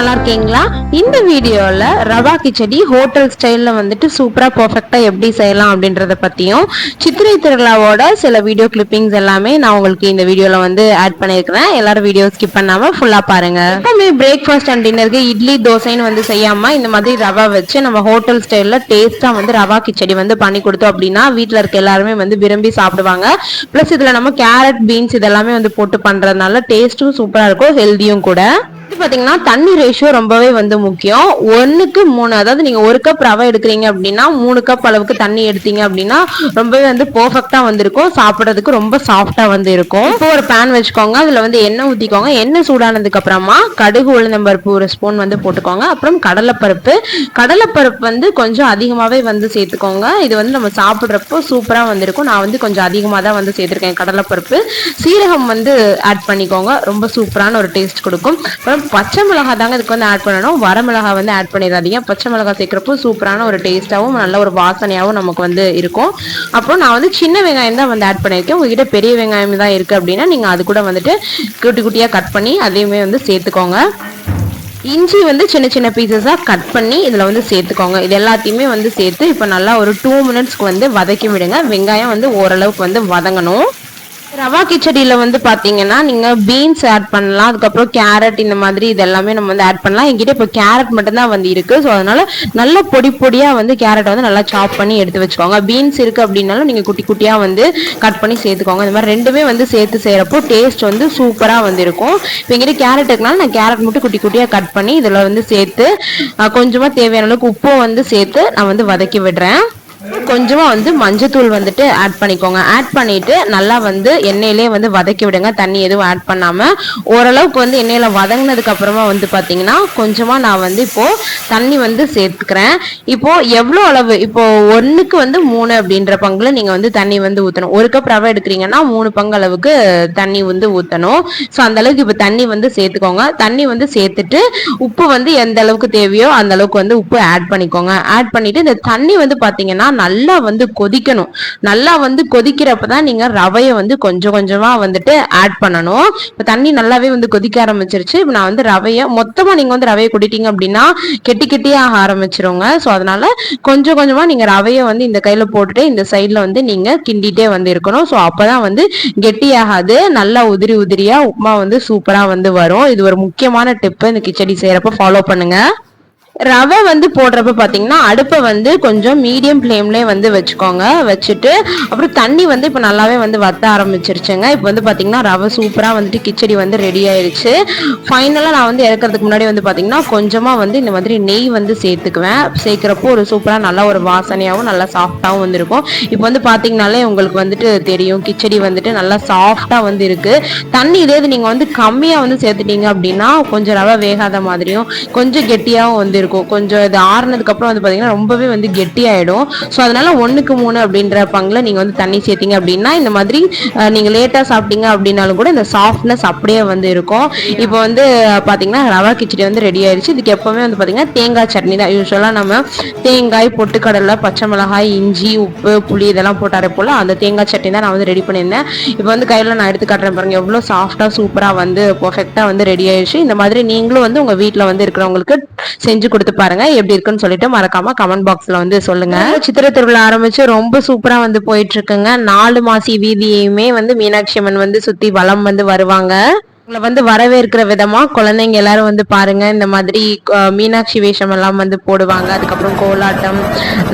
நல்லா இருக்கீங்களா இந்த வீடியோவில் ரவா கிச்சடி ஹோட்டல் ஸ்டைலில் வந்துட்டு சூப்பராக பர்ஃபெக்டாக எப்படி செய்யலாம் அப்படின்றத பற்றியும் சித்திரை திருவிழாவோட சில வீடியோ கிளிப்பிங்ஸ் எல்லாமே நான் உங்களுக்கு இந்த வீடியோவில் வந்து ஆட் பண்ணியிருக்கிறேன். எல்லாரும் வீடியோ ஸ்கிப் பண்ணாமல் ஃபுல்லாக பாருங்கள் எப்பவுமே பிரேக்ஃபாஸ்ட் அண்ட் டின்னருக்கு இட்லி தோசைன்னு வந்து செய்யாமல் இந்த மாதிரி ரவா வச்சு நம்ம ஹோட்டல் ஸ்டைலில் டேஸ்ட்டாக வந்து ரவா கிச்சடி வந்து பண்ணி கொடுத்தோம் அப்படின்னா வீட்டில் இருக்க எல்லாருமே வந்து விரும்பி சாப்பிடுவாங்க. ப்ளஸ் இதில் நம்ம கேரட் பீன்ஸ் இதெல்லாமே வந்து போட்டு பண்ணுறதுனால டேஸ்ட்டும் சூப்பராக இருக்கும் ஹெல்த்தியும் கூட. அடுத்து பார்த்தீங்கன்னா தண்ணி ரேஷியோ ரொம்பவே வந்து முக்கியம். ஒன்றுக்கு மூணு அதாவது நீங்கள் ஒரு கப் ரவை எடுக்கிறீங்க அப்படின்னா மூணு கப் அளவுக்கு தண்ணி எடுத்தீங்க அப்படின்னா ரொம்பவே வந்து பர்ஃபெக்டாக வந்துருக்கும். சாப்பிட்றதுக்கு ரொம்ப சாஃப்டாக வந்து இருக்கும். இப்போ ஒரு பேன் வச்சுக்கோங்க. அதில் வந்து எண்ணெய் ஊற்றிக்கோங்க எண்ணெய் சூடானதுக்கு அப்புறமா கடுகு உளுந்தம்பருப்பு ஒரு ஸ்பூன் வந்து போட்டுக்கோங்க. அப்புறம் கடலைப்பருப்பு. கடலைப்பருப்பு வந்து கொஞ்சம் அதிகமாகவே வந்து சேர்த்துக்கோங்க. இது வந்து நம்ம சாப்பிட்றப்போ சூப்பராக வந்திருக்கும். நான் வந்து கொஞ்சம் அதிகமாக தான் வந்து சேர்த்துருக்கேன் கடலைப்பருப்பு. சீரகம் வந்து ஆட் பண்ணிக்கோங்க. ரொம்ப சூப்பரான ஒரு டேஸ்ட் கொடுக்கும். அப்புறம் பச்சை மிளகாய் தாங்க இதுக்கு வந்து ஆட் பண்ணணும். வரமிளகாய் வந்து ஆட் பண்ணிடாதீங்க. பச்சை மிளகாய் சேர்க்குறப்போ சூப்பரான ஒரு டேஸ்ட்டாகவும் நல்ல ஒரு வாசனையாகவும் நமக்கு வந்து இருக்கும். அப்புறம் நான் வந்து சின்ன வெங்காயம் தான் வந்து ஆட் பண்ணியிருக்கேன். உங்ககிட்ட பெரிய வெங்காயம் தான் இருக்குது அப்படின்னா நீங்கள் அது கூட வந்துட்டு குட்டி குட்டியாக கட் பண்ணி அதையுமே வந்து சேர்த்துக்கோங்க. இஞ்சி வந்து சின்ன சின்ன பீசஸாக கட் பண்ணி இதில் வந்து சேர்த்துக்கோங்க. இது எல்லாத்தையுமே வந்து சேர்த்து இப்போ நல்லா ஒரு டூ மினிட்ஸ்க்கு வந்து வதக்கி விடுங்க. வெங்காயம் வந்து ஓரளவுக்கு வந்து வதங்கணும். ரவா கிச்சடியில் வந்து பார்த்தீங்கன்னா நீங்கள் பீன்ஸ் ஆட் பண்ணலாம் அதுக்கப்புறம் கேரட் இந்த மாதிரி இது எல்லாமே நம்ம வந்து ஆட் பண்ணலாம். என்கிட்ட இப்போ கேரட் மட்டும்தான் வந்து இருக்குது ஸோ அதனால் நல்ல பொடி பொடியாக வந்து கேரட்டை வந்து நல்லா சாப் பண்ணி எடுத்து வச்சுக்கோங்க. பீன்ஸ் இருக்குது அப்படின்னாலும் நீங்கள் குட்டி குட்டியாக வந்து கட் பண்ணி சேர்த்துக்கோங்க. இந்த மாதிரி ரெண்டுமே வந்து சேர்த்து செய்கிறப்போ டேஸ்ட் வந்து சூப்பராக வந்து இருக்கும். இப்போ எங்கிட்ட கேரட் இருக்கனால நான் கேரட் மட்டும் குட்டி குட்டியாக கட் பண்ணி இதில் வந்து சேர்த்து கொஞ்சமாக தேவையான அளவுக்கு உப்பும் வந்து சேர்த்து நான் வந்து வதக்கி விடுறேன். கொஞ்சமாக வந்து மஞ்சத்தூள் வந்துட்டு ஆட் பண்ணிக்கோங்க. ஆட் பண்ணிட்டு நல்லா வந்து எண்ணெயிலே வந்து வதக்கி விடுங்க. தண்ணி எதுவும் ஆட் பண்ணாமல் ஓரளவுக்கு வந்து எண்ணெயில் வதங்கினதுக்கு அப்புறமா வந்து பார்த்தீங்கன்னா கொஞ்சமாக நான் வந்து இப்போது தண்ணி வந்து சேர்த்துக்கிறேன். இப்போது எவ்வளோ அளவு? இப்போது ஒன்றுக்கு வந்து மூணு அப்படின்ற பங்குல நீங்கள் வந்து தண்ணி வந்து ஊற்றணும் ஒரு கப் ரவை எடுக்கிறீங்கன்னா மூணு பங்கு அளவுக்கு தண்ணி வந்து ஊற்றணும் ஸோ அந்தளவுக்கு இப்போ தண்ணி வந்து சேர்த்துக்கோங்க. தண்ணி வந்து சேர்த்துட்டு உப்பு வந்து எந்த அளவுக்கு தேவையோ அந்த அளவுக்கு வந்து உப்பு ஆட் பண்ணிக்கோங்க. ஆட் பண்ணிட்டு இந்த தண்ணி வந்து பார்த்தீங்கன்னா நல்லா நல்லா வந்து கொதிக்கணும். நல்லா வந்து கொதிக்கிறப்ப தான் நீங்க ரவையை வந்து கொஞ்சம் கொஞ்சமா வந்துட்டு ஆட் பண்ணணும். இப்போ தண்ணி நல்லாவே வந்து கொதிக்க ஆரம்பிச்சிருச்சு. இப்போ நான் வந்து ரவையை மொத்தமா நீங்க வந்து ரவையை கொட்டிட்டீங்க அப்படின்னா கெட்டி கெட்டியாக ஆரம்பிச்சிருங்க. ஸோ அதனால கொஞ்சம் கொஞ்சமா நீங்க ரவையை வந்து இந்த கையில போட்டுட்டு இந்த சைட்ல வந்து நீங்க கிண்டிட்டே வந்து இருக்கணும். ஸோ அப்பதான் வந்து கெட்டியாகாது. நல்லா உதிரி உதிரியா உப்புமா வந்து சூப்பரா வந்து வரும். இது ஒரு முக்கியமான டிப்பு இந்த கிச்சடி செய்யறப்ப ஃபாலோ பண்ணுங்க. ரவை வந்து போடுறப்ப பார்த்தீங்கன்னா அடுப்பை வந்து கொஞ்சம் மீடியம் ஃப்ளேம்லேயே வந்து வச்சுக்கோங்க. வச்சுட்டு அப்புறம் தண்ணி வந்து இப்போ நல்லாவே வந்து வத்த ஆரம்பிச்சிருச்சுங்க. இப்போ வந்து பார்த்தீங்கன்னா ரவை சூப்பராக வந்துட்டு கிச்சடி வந்து ரெடி ஆயிடுச்சு ஃபைனலாக நான் வந்து இறக்கிறதுக்கு முன்னாடி வந்து பார்த்தீங்கன்னா கொஞ்சமாக வந்து இந்த மாதிரி நெய் வந்து சேர்த்துக்குவேன். சேர்க்குறப்போ ஒரு சூப்பராக நல்லா ஒரு வாசனையாகவும் நல்லா சாஃப்டாகவும் வந்து இருக்கும் இப்போ வந்து பார்த்தீங்கனாலே உங்களுக்கு வந்துட்டு தெரியும் கிச்சடி வந்துட்டு நல்லா சாஃப்டாக வந்து இருக்குது தண்ணி இதே இது நீங்கள் வந்து கம்மியாக வந்து சேர்த்துட்டீங்க அப்படின்னா கொஞ்சம் ரவை வேகாத மாதிரியும் கொஞ்சம் கெட்டியாகவும் வந்து இருக்கும் கொஞ்சம் இது ஆறுனதுக்கு அப்புறம் வந்து பார்த்தீங்கன்னா ரொம்பவே வந்து கெட்டியாயிடும். ஸோ அதனால ஒன்றுக்கு மூணு அப்படின்ற பங்குல நீங்கள் வந்து தண்ணி சேர்த்தீங்க அப்படின்னா இந்த மாதிரி நீங்கள் நீங்க லேட்டாக சாப்பிட்டீங்க அப்படின்னாலும் கூட இந்த சாஃப்ட்னஸ் அப்படியே வந்து இருக்கும். இப்போ வந்து பார்த்தீங்கன்னா ரவா கிச்சடி வந்து ரெடி ஆயிடுச்சு இதுக்கு எப்பவுமே வந்து பார்த்தீங்கன்னா தேங்காய் சட்னி தான். யூஸ்வலாக நம்ம தேங்காய் பொட்டுக்கடலை பச்சை மிளகாய் இஞ்சி உப்பு புளி இதெல்லாம் போட்டு அரைப்போல அந்த தேங்காய் சட்னி தான் நான் வந்து ரெடி பண்ணியிருந்தேன். இப்போ வந்து கையில் நான் எடுத்து காட்டுறேன் பாருங்க. எவ்வளோ சாஃப்டாக சூப்பராக வந்து பர்ஃபெக்டாக வந்து ரெடி ஆயிடுச்சு இந்த மாதிரி நீங்களும் வந்து உங்கள் வீட்டில் வந்து இருக்கிறவங்களுக்கு செஞ்சு கொடுத்து பாருங்க. எப்படி இருக்குன்னு சொல்லிட்டு மறக்காம கமெண்ட் பாக்ஸ்ல வந்து சொல்லுங்க. சித்திர திருவிழா ஆரம்பிச்சு ரொம்ப சூப்பரா வந்து போயிட்டு இருக்குங்க. நாலு மாசி வீதியுமே வந்து மீனாட்சி அம்மன் வந்து சுத்தி வளம் வந்து வருவாங்க. உங்களை வந்து வரவேற்கிற விதமா குழந்தைங்க எல்லாரும் வந்து பாருங்க. இந்த மாதிரி மீனாட்சி வேஷம் எல்லாம் வந்து போடுவாங்க. அதுக்கப்புறம் கோலாட்டம்.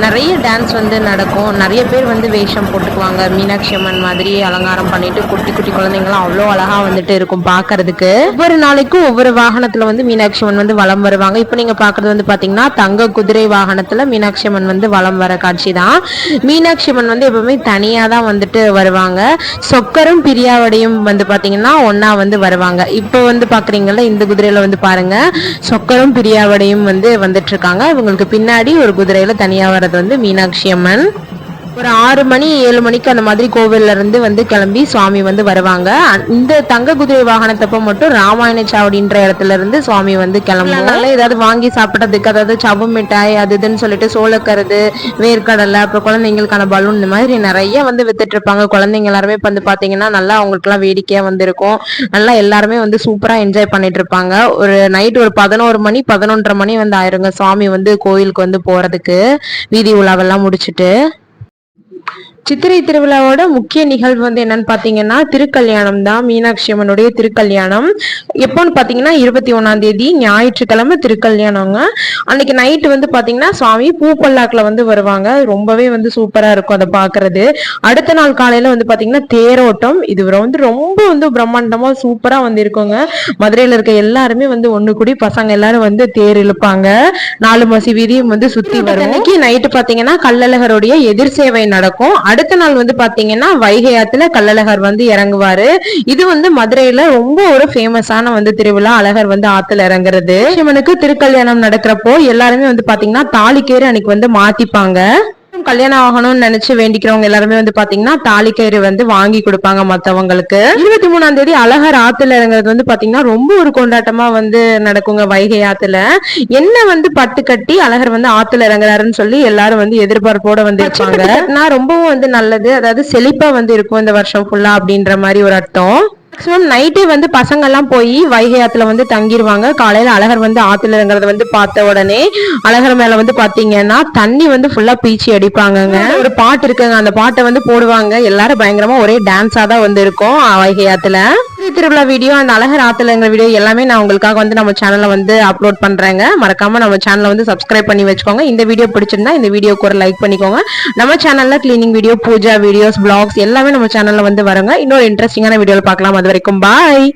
நிறைய டான்ஸ் வந்து நடக்கும். நிறைய பேர் வந்து வேஷம் போட்டுக்குவாங்க. மீனாட்சி அம்மன் மாதிரி அலங்காரம் பண்ணிட்டு குட்டி குட்டி குழந்தைங்களாம் அவ்வளோ அழகா வந்துட்டு இருக்கும் பாக்குறதுக்கு ஒவ்வொரு நாளைக்கும் ஒவ்வொரு வாகனத்துல வந்து மீனாட்சி அம்மன் வந்து வலம் வருவாங்க. இப்போ நீங்க பாக்குறது வந்து பாத்தீங்கன்னா தங்க குதிரை வாகனத்துல மீனாட்சி அம்மன் வந்து வலம் வர காட்சி தான். மீனாட்சி அம்மன் வந்து எப்பவுமே தனியா தான் வந்துட்டு வருவாங்க. சொக்கரும் பிரியாவடையும் வந்து பாத்தீங்கன்னா ஒன்னா வந்து வருவாங்க. இப்போ வந்து பாக்குறீங்கல்ல இந்த குதிரையில வந்து பாருங்க சொக்கரும் பிரியாவடையும் வந்து வந்துட்டு இருக்காங்க. இவங்களுக்கு பின்னாடி ஒரு குதிரையில தனியா வர்றது வந்து மீனாட்சி அம்மன். ஒரு ஆறு மணி ஏழு மணிக்கு அந்த மாதிரி கோவில்ல இருந்து வந்து கிளம்பி சுவாமி வந்து வருவாங்க. இந்த தங்க குதிரை வாகனத்தப்ப மட்டும் ராமாயண சாவடின்ற இடத்துல இருந்து சுவாமி வந்து கிளம்புனால ஏதாவது வாங்கி சாப்பிட்டதுக்கு அதாவது சவு மிட்டாய் அது இதுன்னு சொல்லிட்டு சோளக்கருது வேர்க்கடலை அப்புறம் குழந்தைங்களுக்கான பலூன் இந்த மாதிரி நிறைய வந்து வித்துட்டு இருப்பாங்க குழந்தைங்க எல்லாருமே வந்து பாத்தீங்கன்னா நல்லா அவங்களுக்குலாம் வேடிக்கையா வந்து இருக்கும் நல்லா எல்லாருமே வந்து சூப்பரா என்ஜாய் பண்ணிட்டு இருப்பாங்க ஒரு நைட் ஒரு பதினோரு மணி பதினொன்றரை மணி வந்து ஆயிருங்க சுவாமி வந்து கோயிலுக்கு வந்து போறதுக்கு. வீதி உலாவெல்லாம் முடிச்சிட்டு. சித்திரை திருவிழாவோட முக்கிய நிகழ்வு வந்து என்னன்னு பாத்தீங்கன்னா திருக்கல்யாணம் தான். மீனாட்சி அம்மனுடைய திருக்கல்யாணம். எப்போன்னு பாத்தீங்கன்னா இருபத்தி ஒண்ணாம் தேதி ஞாயிற்றுக்கிழமை திருக்கல்யாணங்க. அன்னைக்கு நைட்டு வந்து பாத்தீங்கன்னா சுவாமி பூப்பல்லாக்குல வந்து வருவாங்க. ரொம்பவே வந்து சூப்பரா இருக்கும் அதை பாக்குறது. அடுத்த நாள் காலையில வந்து பாத்தீங்கன்னா தேரோட்டம். இது வந்து ரொம்ப வந்து பிரம்மாண்டமா சூப்பரா வந்து இருக்குங்க. மதுரையில இருக்க எல்லாருமே வந்து ஒண்ணு கூடி பசங்க எல்லாரும் வந்து தேர் இழுப்பாங்க. நாலு மசி வீதியும் வந்து சுத்தி வரும். அன்னைக்கு? நைட்டு பாத்தீங்கன்னா கள்ளழகருடைய எதிர் சேவை நடக்கும். அடுத்த நாள் வந்து பாத்தீங்கன்னா வைகை ஆத்துல கள்ளழகர் வந்து இறங்குவாரு. இது வந்து மதுரையில ரொம்ப ஒரு ஃபேமஸான வந்து திருவிழா. அழகர் வந்து ஆத்துல இறங்குறது. சிவனுக்கு திருக்கல்யாணம் நடக்கிறப்போ எல்லாருமே வந்து பாத்தீங்கன்னா தாலிக்கேறு அன்னைக்கு வந்து மாத்திப்பாங்க. கல்யாணம் ஆகணும்னு நினைச்சு வேண்டிக்கிறவங்க எல்லாருமே வந்து பாத்தீங்கன்னா தாலிக்கயிறு வந்து வாங்கி கொடுப்பாங்க மத்தவங்களுக்கு. இருபத்தி மூணாம் தேதி அழகர் ஆத்துல இறங்குறது வந்து பாத்தீங்கன்னா ரொம்ப ஒரு கொண்டாட்டமா வந்து நடக்குங்க வைகை ஆத்துல. என்ன வந்து பட்டு கட்டி அழகர் வந்து ஆத்துல இறங்குறாருன்னு சொல்லி எல்லாரும் வந்து எதிர்பார்ப்போட வந்து இருப்பாங்க. நான் ரொம்பவும் வந்து நல்லது. அதாவது செழிப்பா வந்து இருக்கும் இந்த வருஷம் ஃபுல்லா அப்படின்ற மாதிரி ஒரு அர்த்தம். மேக்ஸிமம் நைட்டே வந்து பசங்க எல்லாம் போய் வைகை ஆத்துல வந்து தங்கிருவாங்க. காலையில அழகர் வந்து ஆத்துல இறங்குறத வந்து பார்த்த உடனே அழகர் மேல வந்து பாத்தீங்கன்னா தண்ணி வந்து ஃபுல்லா பீச்சி அடிப்பாங்கங்க. ஒரு பாட்டு இருக்குங்க. அந்த பாட்டை வந்து போடுவாங்க. எல்லாரும் பயங்கரமா ஒரே டான்ஸா தான் வந்து இருக்கும் வைகை இந்த திருவிழா வீடியோ அந்த அழகர் ஆத்தலங்கிற வீடியோ எல்லாமே நான் உங்களுக்காக வந்து நம்ம சேனலில் வந்து அப்லோட் பண்ணுறேங்க மறக்காம நம்ம சேனலை வந்து சப்ஸ்கிரைப் பண்ணி வச்சுக்கோங்க. இந்த வீடியோ பிடிச்சிருந்தா இந்த வீடியோக்கு ஒரு லைக் பண்ணிக்கோங்க. நம்ம சேனலில் cleaning video pooja videos vlogs எல்லாமே நம்ம சேனலில் வந்து வருங்க. இன்னொரு இன்ட்ரெஸ்டிங்கான வீடியோவில் பார்க்கலாம். அது வரைக்கும் பாய்